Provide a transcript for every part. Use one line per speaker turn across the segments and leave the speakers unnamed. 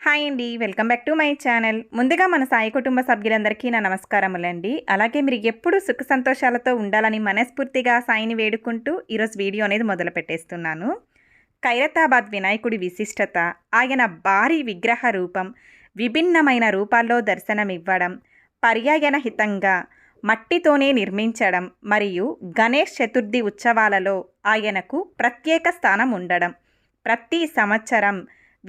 Hi అండి welcome back to my channel. ముందుగా మన సాయి కుటుంబ సభ్యులందరికీ నా నమస్కారములండి. అలాగే మీరు ఎప్పుడూ సుఖ సంతోషాలతో ఉండాలని మనస్ఫూర్తిగా సాయిని వేడుకుంటూ ఈరోజు వీడియో అనేది మొదలు పెట్టేస్తున్నాను. ఖైరతాబాద్ వినాయకుడి విశిష్టత ఆయన భారీ విగ్రహ రూపం విభిన్నమైన రూపాల్లో దర్శనమివ్వడం పర్యాయనహితంగా మట్టితోనే నిర్మించడం మరియు గణేష్ చతుర్థి ఉత్సవాలలో ఆయనకు ప్రత్యేక స్థానం ఉండడం ప్రతి సంవత్సరం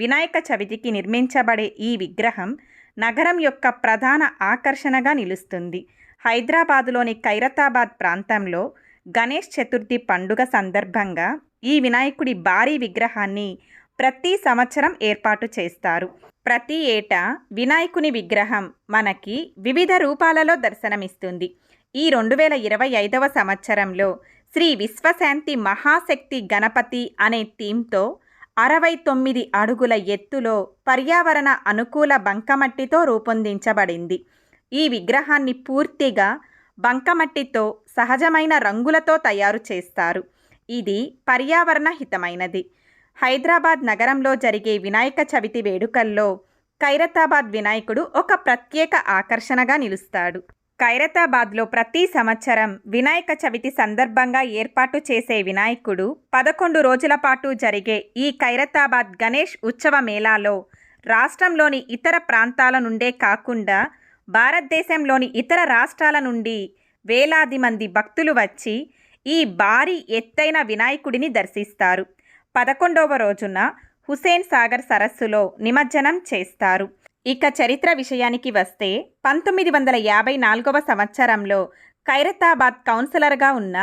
వినాయక చవితికి నిర్మించబడే ఈ విగ్రహం నగరం యొక్క ప్రధాన ఆకర్షణగా నిలుస్తుంది. హైదరాబాదులోని ఖైరతాబాద్ ప్రాంతంలో గణేష్ చతుర్థి పండుగ సందర్భంగా ఈ వినాయకుడి భారీ విగ్రహాన్ని ప్రతి సంవత్సరం ఏర్పాటు చేస్తారు. ప్రతి ఏటా వినాయకుని విగ్రహం మనకి వివిధ రూపాలలో దర్శనమిస్తుంది. ఈ రెండు వేల ఇరవై ఐదవ సంవత్సరంలో శ్రీ విశ్వశాంతి మహాశక్తి గణపతి అనే థీమ్తో అరవై తొమ్మిది అడుగుల ఎత్తులో పర్యావరణ అనుకూల బంకమట్టితో రూపొందించబడింది. ఈ విగ్రహాన్ని పూర్తిగా బంకమట్టితో సహజమైన రంగులతో తయారు చేస్తారు. ఇది పర్యావరణ హితమైనది. హైదరాబాద్ నగరంలో జరిగే వినాయక చవితి వేడుకల్లో ఖైరతాబాద్ వినాయకుడు ఒక ప్రత్యేక ఆకర్షణగా నిలుస్తాడు. ఖైరతాబాద్లో ప్రతి సంవత్సరం వినాయక చవితి సందర్భంగా ఏర్పాటు చేసే వినాయకుడు పదకొండు రోజుల పాటు జరిగే ఈ ఖైరతాబాద్ గణేష్ ఉత్సవ మేళాలో రాష్ట్రంలోని ఇతర ప్రాంతాల నుండే కాకుండా భారతదేశంలోని ఇతర రాష్ట్రాల నుండి వేలాది మంది భక్తులు వచ్చి ఈ భారీ ఎత్తైన వినాయకుడిని దర్శిస్తారు. పదకొండవ రోజున హుసేన్ సాగర్ సరస్సులో నిమజ్జనం చేస్తారు. ఇక చరిత్ర విషయానికి వస్తే పంతొమ్మిది వందల యాభై నాలుగవ సంవత్సరంలో ఖైరతాబాద్ కౌన్సిలర్గా ఉన్న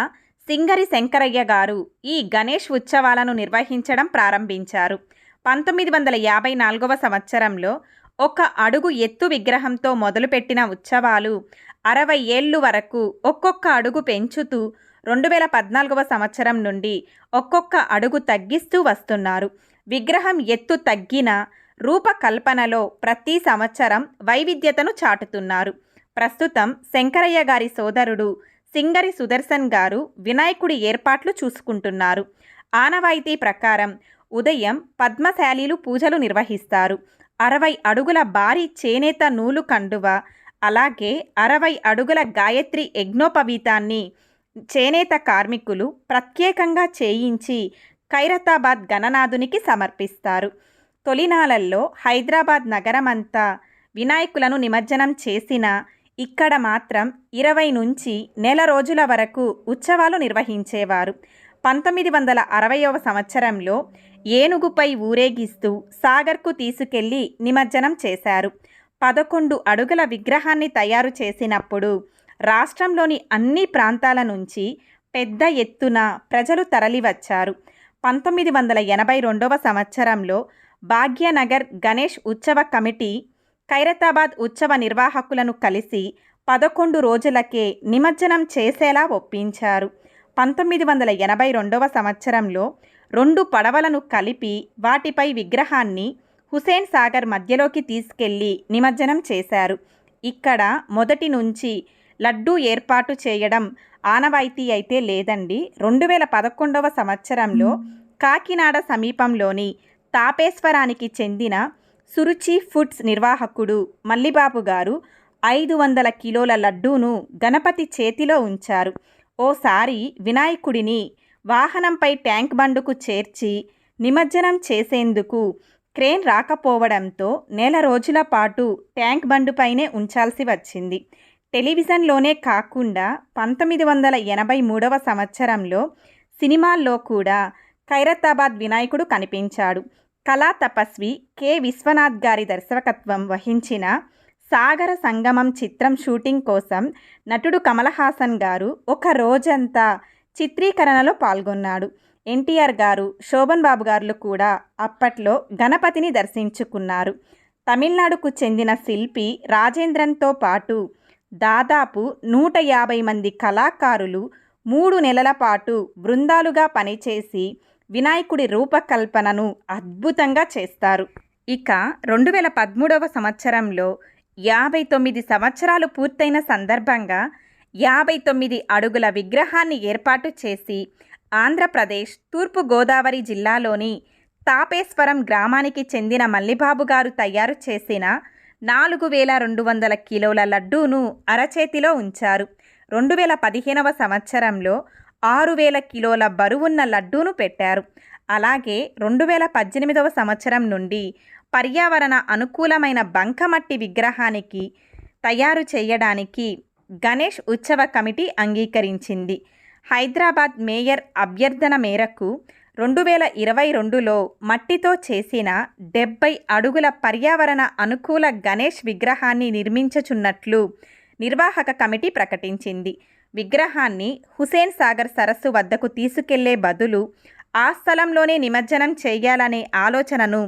సింగరి శంకరయ్య గారు ఈ గణేష్ ఉత్సవాలను నిర్వహించడం ప్రారంభించారు. పంతొమ్మిది వందల యాభై నాలుగవ సంవత్సరంలో ఒక అడుగు ఎత్తు విగ్రహంతో మొదలుపెట్టిన ఉత్సవాలు అరవై ఏళ్ళు వరకు ఒక్కొక్క అడుగు పెంచుతూ రెండు వేల పద్నాలుగవ సంవత్సరం నుండి ఒక్కొక్క అడుగు తగ్గిస్తూ వస్తున్నారు. విగ్రహం ఎత్తు తగ్గిన రూపకల్పనలో ప్రతి సంవత్సరం వైవిధ్యతను చాటుతున్నారు. ప్రస్తుతం శంకరయ్య గారి సోదరుడు సింగరి సుదర్శన్ గారు వినాయకుడి ఏర్పాట్లు చూసుకుంటున్నారు. ఆనవాయితీ ప్రకారం ఉదయం పద్మశాలీలు పూజలు నిర్వహిస్తారు. అరవై అడుగుల భారీ చేనేత నూలు కండువ అలాగే అరవై అడుగుల గాయత్రి యజ్ఞోపవీతాన్ని చేనేత కార్మికులు ప్రత్యేకంగా చేయించి ఖైరతాబాద్ గణనాథునికి సమర్పిస్తారు. తొలినాళ్ళల్లో హైదరాబాద్ నగరమంతా వినాయకులను నిమజ్జనం చేసిన ఇక్కడ మాత్రం ఇరవై నుంచి నెల రోజుల వరకు ఉత్సవాలు నిర్వహించేవారు. పంతొమ్మిది వందల అరవయవ సంవత్సరంలో ఏనుగుపై ఊరేగిస్తూ సాగర్కు తీసుకెళ్ళి నిమజ్జనం చేశారు. పదకొండు అడుగుల విగ్రహాన్ని తయారు చేసినప్పుడు రాష్ట్రంలోని అన్ని ప్రాంతాల నుంచి పెద్ద ఎత్తున ప్రజలు తరలివచ్చారు. పంతొమ్మిది వందల ఎనభై రెండవ సంవత్సరంలో భాగ్యనగర్ గణేష్ ఉత్సవ కమిటీ ఖైరతాబాద్ ఉత్సవ నిర్వాహకులను కలిసి పదకొండు రోజులకే నిమజ్జనం చేసేలా ఒప్పించారు. పంతొమ్మిది వందల ఎనభై రెండవ సంవత్సరంలో రెండు పడవలను కలిపి వాటిపై విగ్రహాన్ని హుసేన్ సాగర్ మధ్యలోకి తీసుకెళ్ళి నిమజ్జనం చేశారు. ఇక్కడ మొదటి నుంచి లడ్డూ ఏర్పాటు చేయడం ఆనవాయితీ అయితే లేదండి. రెండు వేల పదకొండవ సంవత్సరంలో కాకినాడ సమీపంలోని తాపేశ్వరానికి చెందిన సురుచి ఫుడ్స్ నిర్వాహకుడు మల్లిబాబు గారు ఐదు వందల కిలోల లడ్డూను గణపతి చేతిలో ఉంచారు. ఓసారి వినాయకుడిని వాహనంపై ట్యాంక్ బండుకు చేర్చి నిమజ్జనం చేసేందుకు క్రేన్ రాకపోవడంతో నెల రోజుల పాటు ట్యాంక్ బండుపైనే ఉంచాల్సి వచ్చింది. టెలివిజన్లోనే కాకుండా పంతొమ్మిది వందల ఎనభై మూడవ సంవత్సరంలో సినిమాల్లో కూడా ఖైరతాబాద్ వినాయకుడు కనిపించాడు. కళా తపస్వి కె. విశ్వనాథ్ గారి దర్శకత్వం వహించిన సాగర సంగమం చిత్రం షూటింగ్ కోసం నటుడు కమల్ హాసన్ గారు ఒక రోజంతా చిత్రీకరణలో పాల్గొన్నాడు. ఎన్టీఆర్ గారు శోభన్ బాబు గారు కూడా అప్పట్లో గణపతిని దర్శించుకున్నారు. తమిళనాడుకు చెందిన శిల్పి రాజేంద్రన్తో పాటు దాదాపు నూట యాభై మంది కళాకారులు మూడు నెలల పాటు బృందాలుగా పనిచేసి వినాయకుడి రూపకల్పనను అద్భుతంగా చేస్తారు. ఇక రెండు వేల పదమూడవ సంవత్సరంలో యాభై తొమ్మిది సంవత్సరాలు పూర్తయిన సందర్భంగా యాభై తొమ్మిది అడుగుల విగ్రహాన్ని ఏర్పాటు చేసి ఆంధ్రప్రదేశ్ తూర్పు గోదావరి జిల్లాలోని తాపేశ్వరం గ్రామానికి చెందిన మల్లిబాబు గారు తయారు చేసిన నాలుగు వేల రెండు వందల కిలోల లడ్డూను అరచేతిలో ఉంచారు. రెండు వేల పదిహేనవ సంవత్సరంలో ఆరు వేల కిలోల బరువున్న లడ్డూను పెట్టారు. అలాగే రెండు వేల పద్దెనిమిదవ సంవత్సరం నుండి పర్యావరణ అనుకూలమైన బంకమట్టి విగ్రహానికి తయారు చేయడానికి గణేష్ ఉత్సవ కమిటీ అంగీకరించింది. హైదరాబాద్ మేయర్ అభ్యర్థన మేరకు రెండు వేల ఇరవై రెండులో మట్టితో చేసిన డెబ్బై అడుగుల పర్యావరణ అనుకూల గణేష్ విగ్రహాన్ని నిర్మించుచున్నట్లు నిర్వాహక కమిటీ ప్రకటించింది. విగ్రహాన్ని హుసేన్ సాగర్ సరస్సు వద్దకు తీసుకెళ్ళే బదులు ఆ స్థలంలోనే నిమజ్జనం చేయాలనే ఆలోచనను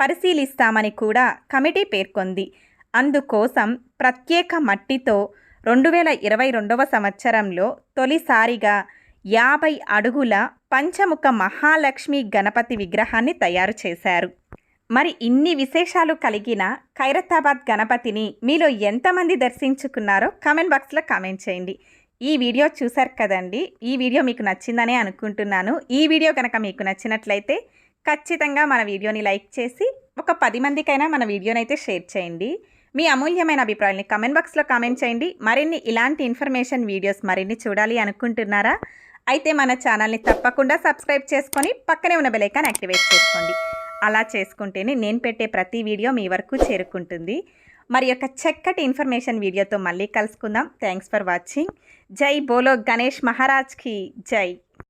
పరిశీలిస్తామని కూడా కమిటీ పేర్కొంది. అందుకోసం ప్రత్యేక మట్టితో రెండు వేల ఇరవై రెండవ సంవత్సరంలో తొలిసారిగా యాభై అడుగుల పంచముఖ మహాలక్ష్మి గణపతి విగ్రహాన్ని తయారు చేశారు. మరి ఇన్ని విశేషాలు కలిగిన ఖైరతాబాద్ గణపతిని మీలో ఎంతమంది దర్శించుకున్నారో కామెంట్ బాక్స్లో కామెంట్ చేయండి. ఈ వీడియో చూశారు కదండి? ఈ వీడియో మీకు నచ్చిందనే అనుకుంటున్నాను. ఈ వీడియో కనుక మీకు నచ్చినట్లయితే ఖచ్చితంగా మన వీడియోని లైక్ చేసి ఒక పది మందికైనా మన వీడియోని అయితే షేర్ చేయండి. మీ అమూల్యమైన అభిప్రాయాన్ని కమెంట్ బాక్స్లో కామెంట్ చేయండి. మరిన్ని ఇలాంటి ఇన్ఫర్మేషన్ వీడియోస్ మరిన్ని చూడాలి అనుకుంటున్నారా? అయితే మన ఛానల్ని తప్పకుండా సబ్స్క్రైబ్ చేసుకొని పక్కనే ఉన్న బెలైకాన్ యాక్టివేట్ చేసుకోండి. అలా చేసుకుంటేనే నేను పెట్టే ప్రతి వీడియో మీ వరకు చేరుకుంటుంది. మరి యొక్క చక్కటి ఇన్ఫర్మేషన్ వీడియోతో మళ్ళీ కలుసుకుందాం. థ్యాంక్స్ ఫర్ వాచింగ్ జై బోలో గణేష్ మహారాజ్కి జై.